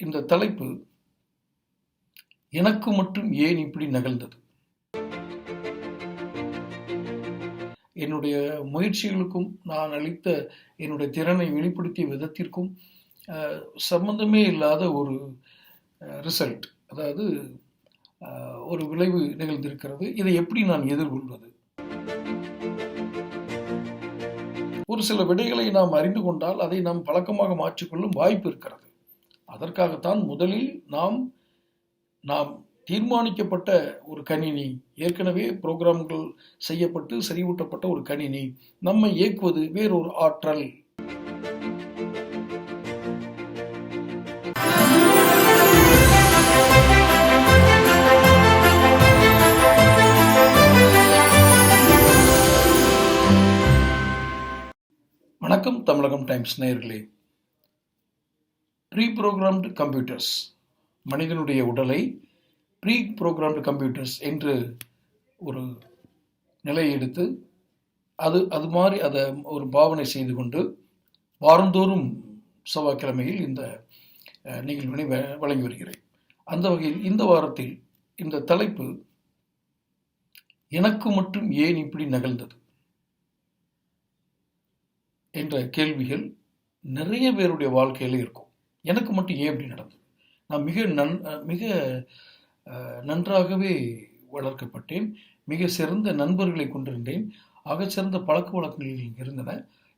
இந்த தலைப்பு எனக்கு மட்டும் ஏன் இப்படி நிகழ்ந்தது என்னுடைய முயற்சிகளுக்கும் நான் அளித்த என்னுடைய திறனை வெளிப்படுத்திய விதத்திற்கும் சம்பந்தமே இல்லாத ஒரு ரிசல்ட் அதாவது ஒரு விளைவு நிகழ்ந்திருக்கிறது. இதை எப்படி நான் எதிர்கொள்வது? ஒரு சில விடைகளை நாம் அறிந்து கொண்டால் அதை நாம் பழக்கமாக மாற்றிக்கொள்ளும் வாய்ப்பு இருக்கிறது. அதற்காகத்தான் முதலில் நாம் நாம் தீர்மானிக்கப்பட்ட ஒரு கணினி ஏற்கனவே புரோகிராம்கள் செய்யப்பட்டு செறிவூட்டப்பட்ட ஒரு கணினி நம்மை இயக்குவது வேறொரு ஆற்றல். வணக்கம் தமிழகம் டைம்ஸ் நேயர்களே. ப்ரீ ப்ரோக்ராம்டு கம்ப்யூட்டர்ஸ் மனிதனுடைய உடலை ப்ரீ ப்ரோக்ராம்டு கம்ப்யூட்டர்ஸ் என்று ஒரு நிலையை எடுத்து அது அது மாதிரி அதை ஒரு பாவனை செய்து கொண்டு வாரந்தோறும் செவ்வாய்க்கிழமையில் இந்த நிகழ்வினை வ- வழங்கி வருகிறேன். அந்த வகையில் இந்த வாரத்தில் இந்த தலைப்பு எனக்கு மட்டும் ஏன் இப்படி நகழ்ந்தது என்ற கேள்விகள் நிறைய பேருடைய வாழ்க்கையில் இருக்கும். எனக்கு மட்டும் ஏன் அப்படி நடந்தது? நான் மிக நன் மிக நன்றாகவே வளர்க்கப்பட்டேன். மிக சிறந்த நண்பர்களை கொண்டிருந்தேன். ஆகச்சிறந்த பழக்க வழக்கங்கள் இருந்தன.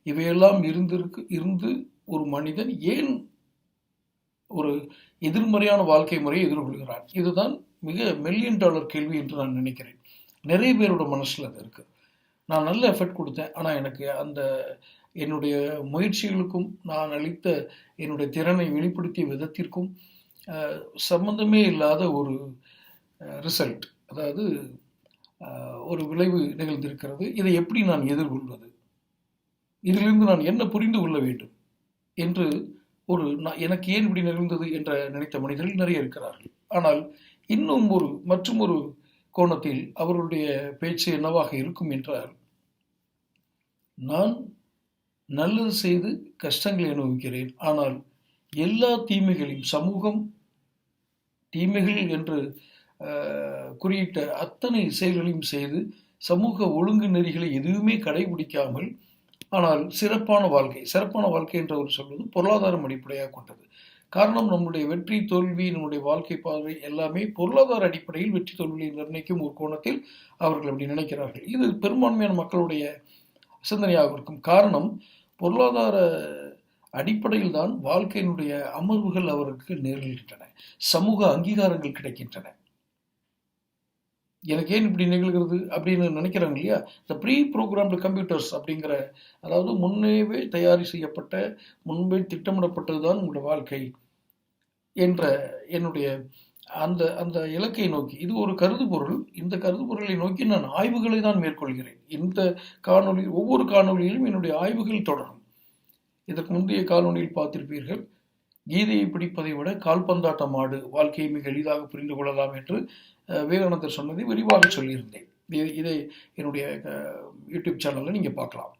இவையெல்லாம் இருந்திருக்கு இருந்து ஒரு மனிதன் ஏன் ஒரு எதிர்மறையான வாழ்க்கை முறையை எதிர்கொள்கிறான்? இதுதான் மிக மில்லியன் டாலர் கேள்வி என்று நான் நினைக்கிறேன். நிறைய பேரோட மனசில் அது இருக்குது நான் நல்ல எஃபர்ட் கொடுத்தேன். ஆனால் எனக்கு அந்த என்னுடைய முயற்சிகளுக்கும் நான் அளித்த என்னுடைய திறனை வெளிப்படுத்திய விதத்திற்கும் சம்பந்தமே இல்லாத ஒரு ரிசல்ட் அதாவது ஒரு விளைவு நிகழ்ந்திருக்கிறது. இதை எப்படி நான் எதிர்கொள்வது? இதிலிருந்து நான் என்ன புரிந்து கொள்ள வேண்டும்? என்று ஒரு நான் எனக்கு ஏன் இப்படி நிகழ்ந்தது என்ற நினைத்த மனிதர்கள் நிறைய இருக்கிறார்கள். ஆனால் இன்னும் ஒரு மற்றும் ஒரு கோணத்தில் அவர்களுடைய பேச்சு என்னவாக இருக்கும் என்றால் நான் நல்லது செய்து கஷ்டங்களை அனுபவிக்கிறேன். ஆனால் எல்லா தீமைகளையும் சமூகம் தீமைகள் என்று குறியிட்ட அத்தனை செயல்களையும் செய்து சமூக ஒழுங்கு நெறிகளை எதுவுமே கடைபிடிக்காமல் ஆனால் சிறப்பான வாழ்க்கை சிறப்பான வாழ்க்கை என்ற ஒரு சொல்வது பொருளாதாரம் அடிப்படையாக கொண்டது. காரணம் நம்முடைய வெற்றி தோல்வி நம்முடைய வாழ்க்கை பார்வை எல்லாமே பொருளாதார அடிப்படையில் வெற்றி தோல்வியை நிர்ணயிக்கும் ஒரு கோணத்தில் அவர்கள் அப்படி நினைக்கிறார்கள். இது பெரும்பான்மையான மக்களுடைய சிந்தனையாக இருக்கும் காரணம் பொருளாதார அடிப்படையில் தான் வாழ்க்கையினுடைய அமர்வுகள் அவருக்கு நேரிடுகின்றன சமூக அங்கீகாரங்கள் கிடைக்கின்றன. எனக்கு ஏன் இப்படி நிகழ்கிறது அப்படின்னு நினைக்கிறாங்க இல்லையா? இந்த ப்ரீ ப்ரோக்ராம்டு கம்ப்யூட்டர்ஸ் அப்படிங்கிற அதாவது முன்னேவே தயாரி செய்யப்பட்ட முன்பே திட்டமிடப்பட்டது தான் உங்களுடைய வாழ்க்கை என்ற என்னுடைய அந்த அந்த இலக்கை நோக்கி. இது ஒரு கருதுபொருள். இந்த கருதுபொருளை நோக்கி நான் ஆய்வுகளை தான் மேற்கொள்கிறேன். இந்த காணொளி ஒவ்வொரு காணொளியிலும் என்னுடைய ஆய்வுகள் தொடரும். இதற்கு முந்தைய காணொலியில் பார்த்திருப்பீர்கள் கீதையை பிடிப்பதை விட கால்பந்தாட்டம் ஆடு வாழ்க்கையை மிக எளிதாக புரிந்து கொள்ளலாம் என்று வீரானந்தர் விவேகானந்தர் சொன்னதை விரிவாக சொல்லியிருந்தேன். இதை- இதை என்னுடைய யூடியூப் சேனலில் நீங்கள் பார்க்கலாம்.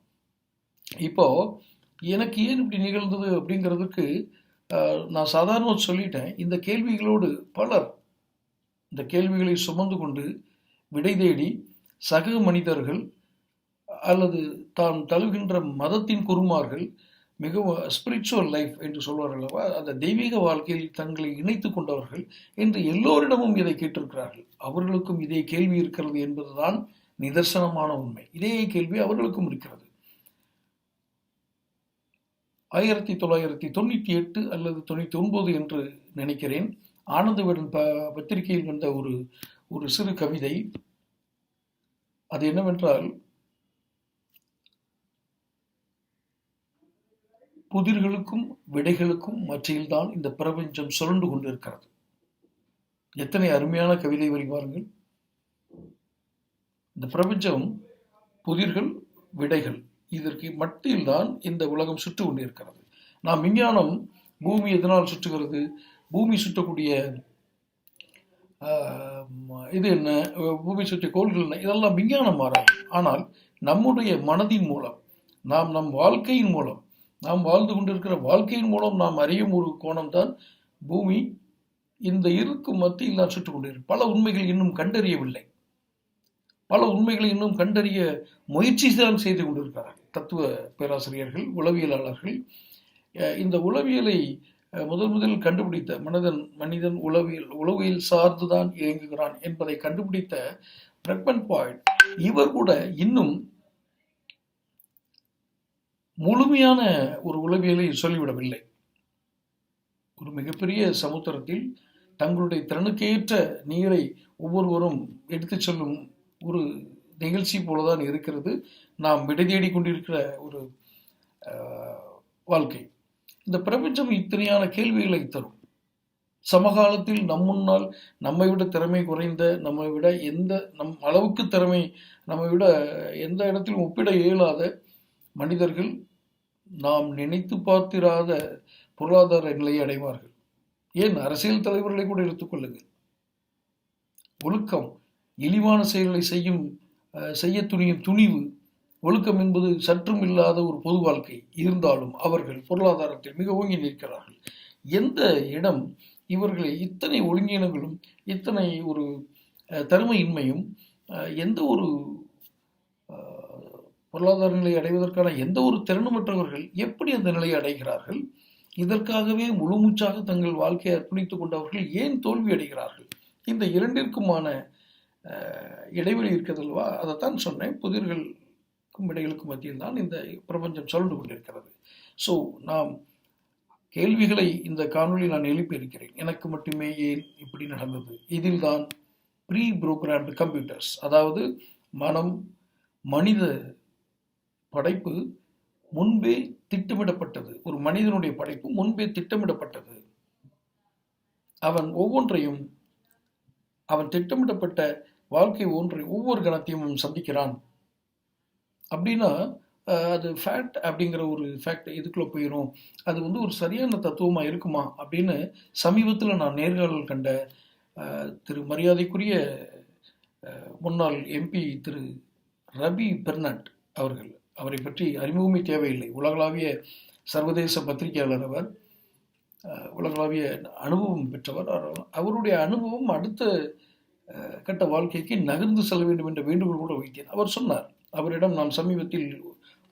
இப்போ எனக்கு ஏன் இப்படி நிகழ்ந்தது அப்படிங்கிறதுக்கு நான் சாதாரணமாக சொல்லிட்டேன். இந்த கேள்விகளோடு பலர் இந்த கேள்விகளை சுமந்து கொண்டு விடை தேடி சக மனிதர்கள் அல்லது தான் தழுகின்ற மதத்தின் குருமார்கள் மிகவும் ஸ்பிரிச்சுவல் லைஃப் என்று சொல்வார்கள் அல்லவா? அந்த தெய்வீக வாழ்க்கையில் தங்களை இணைத்து கொண்டவர்கள் என்று எல்லோரிடமும் இதை கேட்டிருக்கிறார்கள். அவர்களுக்கும் இதே கேள்வி இருக்கிறது என்பதுதான் நிதர்சனமான உண்மை. இதே கேள்வி அவர்களுக்கும் இருக்கிறது. ஆயிரத்தி தொள்ளாயிரத்தி தொண்ணூற்றி எட்டு அல்லது தொண்ணூற்றி ஒன்பது என்று நினைக்கிறேன். ஆனந்தவிடன் ப பத்திரிகையில் வந்த ஒரு ஒரு சிறு கவிதை. அது என்னவென்றால் புதிர்களுக்கும் விடைகளுக்கும் மற்றில்தான் இந்த பிரபஞ்சம் சுரண்டு கொண்டிருக்கிறது. எத்தனை அருமையான கவிதை வரி பாருங்கள். இந்த பிரபஞ்சம் புதிர்கள் விடைகள். இதற்கு மட்டில்தான் இந்த உலகம் சுற்றி கொண்டிருக்கிறது. நாம் விஞ்ஞானம் பூமி எதனால் சுற்றுகிறது? பூமி சுற்றக்கூடிய இது என்ன? பூமி சுற்றிய கோள்கள் என்ன? இதெல்லாம் விஞ்ஞானம் மாறாது ஆனால் நம்முடைய மனதின் மூலம் நாம் நம் வாழ்க்கையின் மூலம் நாம் வாழ்ந்து கொண்டிருக்கிற வாழ்க்கையின் மூலம் நாம் அறியும் ஒரு கோணம்தான் பூமி. இந்த இருக்கும் மத்தியில் நான் சுட்டுக் கொண்டிருக்கிறேன் பல உண்மைகள் இன்னும் கண்டறியவில்லை. பல உண்மைகளை இன்னும் கண்டறிய முயற்சி தான் செய்து கொண்டிருக்கிறார்கள் தத்துவ பேராசிரியர்கள் உளவியலாளர்கள். இந்த உளவியலை முதல் முதலில் கண்டுபிடித்த மனிதன் மனிதன் உளவியல் உளவியல் சார்ந்துதான் இயங்குகிறான் என்பதை கண்டுபிடித்த பிரக்மன் பாயிண்ட் இவர் கூட இன்னும் முழுமையான ஒரு உளவியலை சொல்லிவிடவில்லை. ஒரு மிகப்பெரிய சமுத்திரத்தில் தங்களுடைய திறனுக்கேற்ற நீரை ஒவ்வொருவரும் எடுத்துச் செல்லும் ஒரு நிகழ்ச்சி போலதான் இருக்கிறது. நாம் விடை தேடிக் கொண்டிருக்கிற ஒரு வாழ்க்கை. இந்த பிரபஞ்சம் இத்தனையான கேள்விகளை தரும். சமகாலத்தில் நம் முன்னால் நம்மை விட திறமை குறைந்த நம்மை விட எந்த நம் அளவுக்கு திறமை நம்மை விட எந்த இடத்திலும் ஒப்பிட இயலாத மனிதர்கள் நாம் நினைத்து பார்த்திராத பொருளாதார நிலையை அடைவார்கள். ஏன்? அரசியல் தலைவர்களை கூட எடுத்துக்கொள்ளுங்கள் ஒழுக்கம் இழிவான செயல்களை செய்யும் செய்ய துணியும் துணிவு ஒழுக்கம் என்பது சற்றும் இல்லாத ஒரு பொது வாழ்க்கை. இருந்தாலும் அவர்கள் பொருளாதாரத்தில் மிக ஓங்கி நிற்கிறார்கள். எந்த இடம் இவர்களை இத்தனை ஒழுங்கினங்களும் இத்தனை ஒரு தருமையின்மையும் எந்த ஒரு பொருளாதார நிலையை அடைவதற்கான எந்த ஒரு திறனுமற்றவர்கள் எப்படி அந்த நிலையை அடைகிறார்கள்? இதற்காகவே முழுமூச்சாக தங்கள் வாழ்க்கையை அர்ப்பணித்துக் கொண்டவர்கள் ஏன் தோல்வி அடைகிறார்கள்? இந்த இரண்டிற்குமான இடைவெளி இருக்கிறதல்வா அதைத்தான் சொன்னேன். புதிர்களுக்கும் இடைகளுக்கும் மத்தியில் தான் இந்த பிரபஞ்சம் சுழண்டு கொண்டிருக்கிறது. ஸோ நாம் கேள்விகளை இந்த காணொலி நான் எழுப்பியிருக்கிறேன் எனக்கு மட்டுமே ஏன் இப்படி நடந்தது? இதில் தான் ப்ரீ ப்ரோக்ராம்டு கம்ப்யூட்டர்ஸ் அதாவது மனம் மனித படைப்பு முன்பே திட்டமிடப்பட்டது. ஒரு மனிதனுடைய படைப்பு முன்பே திட்டமிடப்பட்டது. அவன் ஒவ்வொன்றையும் அவன் திட்டமிடப்பட்ட வாழ்க்கை ஒன்றை ஒவ்வொரு கணத்தையும் சந்திக்கிறான். அப்படின்னா அது ஃபேக்ட் அப்படிங்கிற ஒரு ஃபேக்ட் இதுக்குள்ளே போயிடும் அது வந்து ஒரு சரியான தத்துவமாக இருக்குமா? அப்படின்னு சமீபத்தில் நான் நேர்காணல் கண்ட திரு மரியாதைக்குரிய முன்னாள் எம்பி திரு ரவி பெர்னட் அவர்கள். அவரை பற்றி அறிமுகமே தேவையில்லை. உலகளாவிய சர்வதேச பத்திரிகையாளர் அவர். உலகளாவிய அனுபவம் பெற்றவர். அவர்- அவருடைய அனுபவம் அடுத்த கட்ட வாழ்க்கைக்கு நகர்ந்து செல்ல வேண்டும் என்ற வேண்டுகோள் கூட வைத்தேன். அவர் சொன்னார் அவரிடம் நான் சமீபத்தில்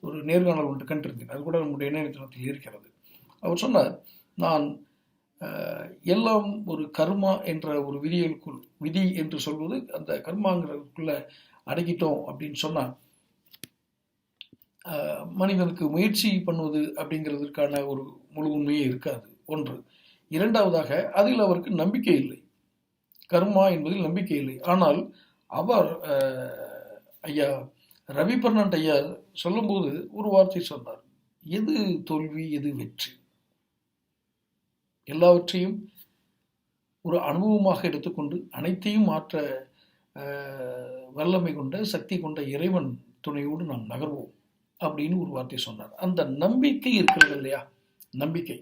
ஒரு நேர்காணல் ஒன்று கண்டிருந்தேன். அது கூட நம்முடைய இணையதளத்தில் இருக்கிறது. அவர் சொன்னார் நான் எல்லாம் ஒரு கர்மா என்ற ஒரு விதிகளுக்குள் விதி என்று சொல்வது அந்த கர்மாங்கிறதுக்குள்ள அடக்கிட்டோம் அப்படின்னு சொன்னால் மனிதனுக்கு முயற்சி பண்ணுவது அப்படிங்கிறதுக்கான ஒரு முழு உண்மையே இருக்காது. ஒன்று. இரண்டாவதாக அதில் அவருக்கு நம்பிக்கை இல்லை. கர்மா என்பதில் நம்பிக்கை இல்லை. ஆனால் அவர் ஐயா ரவி பர்னாண்ட் ஐயா சொல்லும்போது ஒரு வார்த்தை சொன்னார். எது தோல்வி எது வெற்றி? எல்லாவற்றையும் ஒரு அனுபவமாக எடுத்துக்கொண்டு அனைத்தையும் மாற்ற வல்லமை கொண்ட சக்தி கொண்ட இறைவன் துணையோடு நாம் நகர்வோம் அப்படின்னு ஒரு வார்த்தை சொன்னார். அந்த நம்பிக்கை இருக்கிறது இல்லையா? நம்பிக்கை.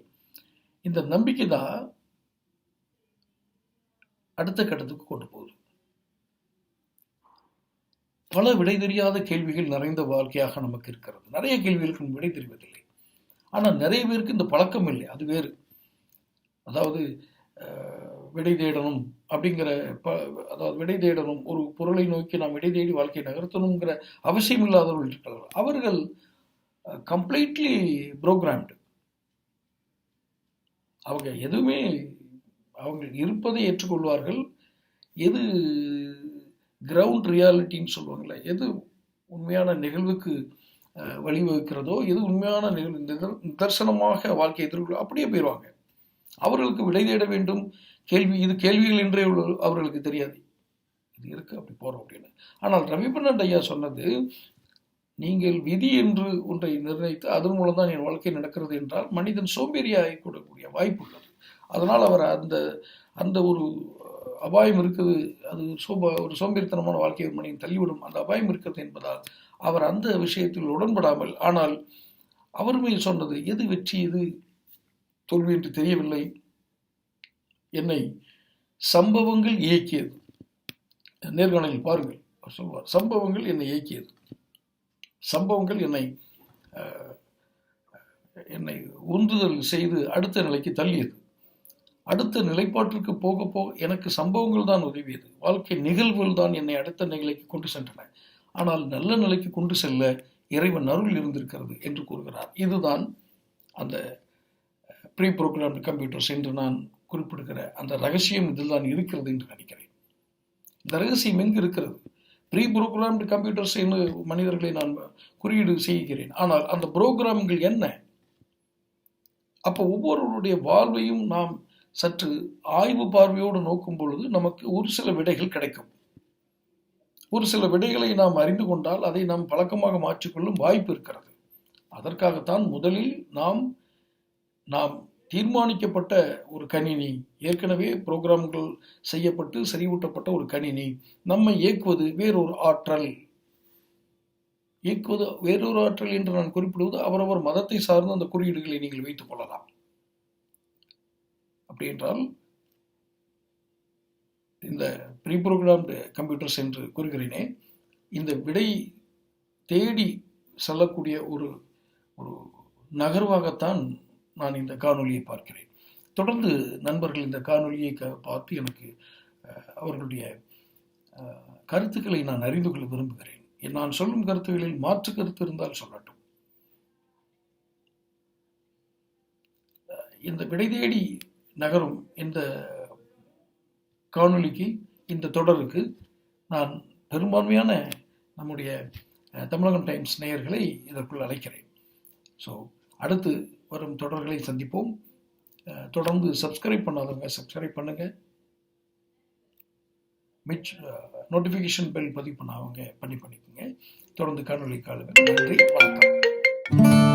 இந்த நம்பிக்கை தான் அடுத்த கட்டத்துக்கு கொண்டு போகுது. பல விடை தெரியாத கேள்விகள் நிறைந்த வாழ்க்கையாக நமக்கு இருக்கிறது. நிறைய கேள்விகளுக்கு விடை தெரிவதில்லை. ஆனால் நிறைய பேருக்கு இந்த பழக்கம் இல்லை. அது வேறு. அதாவது விடை தேடணும் அப்படிங்கிற ப அதாவது விடை தேடணும் ஒரு பொருளை நோக்கி நாம் விடை தேடி வாழ்க்கையை நகர்த்தணுங்கிற அவசியம் இல்லாதவர்கள் இருக்கிறார்கள். அவர்கள் கம்ப்ளீட்லி ப்ரோக்ராம்டு அவங்க எதுவுமே அவங்கள் இருப்பதை ஏற்றுக்கொள்வார்கள். எது கிரவுண்ட் ரியாலிட்டின்னு சொல்லுவாங்கள்ல எது உண்மையான நிகழ்வுக்கு வழிவகுக்கிறதோ எது உண்மையான நிகழ்வு நிதர்சனமாக வாழ்க்கை எதிர்கொள்ள அப்படியே போயிடுவாங்க அவர்களுக்கு விடை தேட வேண்டும். கேள்வி இது கேள்விகள் என்றே உள்ள- அவர்களுக்கு தெரியாது. இது இருக்கு அப்படி போகிறோம் அப்படின்னு. ஆனால் ரவிபண்ணன் ஐயா சொன்னது நீங்கள் விதி என்று ஒன்றை நிர்ணயித்து அதன் மூலம் தான் என் வாழ்க்கை நடக்கிறது என்றால் மனிதன் சோம்பேறியாகி கூடக்கூடிய வாய்ப்பு உள்ளது. அதனால் அவர் அந்த அந்த ஒரு அபாயம் இருக்குது. அது சோப ஒரு சோம்பேறித்தனமான வாழ்க்கையை மனைவி தள்ளிவிடும். அந்த அபாயம் இருக்கிறது என்பதால் அவர் அந்த விஷயத்தில் உடன்படாமல் ஆனால் அவருமே சொன்னது எது வெற்றி எது தோல்வி என்று தெரியவில்லை. என்னை சம்பவங்கள் இயக்கியது. நேர்காணலில் பாருங்கள். சொல்வார் சம்பவங்கள் என்னை இயக்கியது. சம்பவங்கள் என்னை என்னை உந்துதல் செய்து அடுத்த நிலைக்கு தள்ளியது. அடுத்த நிலைப்பாட்டிற்கு போக போக எனக்கு சம்பவங்கள் தான் உதவியது. வாழ்க்கை நிகழ்வுகள் தான் என்னை அடுத்த நிலைக்கு கொண்டு சென்றன. ஆனால் நல்ல நிலைக்கு கொண்டு செல்ல இறைவன் அருள் இருந்திருக்கிறது என்று கூறுகிறார். இதுதான் அந்த ப்ரீ ப்ரோக்ராம்டு கம்ப்யூட்டர்ஸ் என்று நான் குறிப்பிடுகிற அந்த ரகசியம் இதில் தான் இருக்கிறது என்று நினைக்கிறேன். இந்த ரகசியம் எங்கு இருக்கிறது? ப்ரீ ப்ரோக்ராம்டு கம்ப்யூட்டர்ஸ் என்று மனிதர்களை நான் குறியீடு செய்கிறேன். ஆனால் அந்த புரோகிராம்கள் என்ன? அப்போ ஒவ்வொருவருடைய வாழ்வையும் நாம் சற்று ஆய்வு பார்வையோடு நோக்கும் பொழுது நமக்கு ஒரு சில விடைகள் கிடைக்கும். ஒரு சில விடைகளை நாம் அறிந்து கொண்டால் அதை நாம் பழக்கமாக மாற்றிக்கொள்ளும் வாய்ப்பு இருக்கிறது. அதற்காகத்தான் முதலில் நாம் நாம் தீர்மானிக்கப்பட்ட ஒரு கணினி ஏற்கனவே புரோகிராம்கள் செய்யப்பட்டு செறிவூட்டப்பட்ட ஒரு கணினி நம்மை இயக்குவது வேறொரு ஆற்றல். இயக்குவது வேறொரு ஆற்றல் என்று நான் குறிப்பிடுவது அவரவர் மதத்தை சார்ந்த அந்த குறியீடுகளை நீங்கள் வைத்துக் கொள்ளலாம். அப்படி என்றால் இந்த ப்ரீ ப்ரோக்ராம்டு கம்ப்யூட்டர்ஸ் என்று கூறுகிறேனே இந்த விடை தேடி செல்லக்கூடிய ஒரு ஒரு நகர்வாகத்தான் நான் இந்த காணொலியை பார்க்கிறேன். தொடர்ந்து நண்பர்கள் இந்த காணொலியை க பார்த்து எனக்கு அவர்களுடைய கருத்துக்களை நான் அறிந்து கொள்ள விரும்புகிறேன். நான் சொல்லும் கருத்துக்களில் மாற்று கருத்து இருந்தால் சொல்லட்டும். இந்த விடை தேடி நகரும் இந்த காணொலிக்கு இந்த தொடருக்கு நான் பெரும்பான்மையான நம்முடைய தமிழகம் டைம்ஸ் நேயர்களை இதற்குள் அழைக்கிறேன். ஸோ அடுத்து வரும் தொடர்களை சந்திப்போம். தொடர்ந்து சப்ஸ்கிரைப் பண்ணாதவங்க சப்ஸ்கிரைப் பண்ணுங்கள் மிச் நோட்டிஃபிகேஷன் பெல் பதிவு பண்ணாதவங்க பண்ணி பண்ணிக்கோங்க. தொடர்ந்து காணொலி காலுங்க நன்றி வணக்கம்.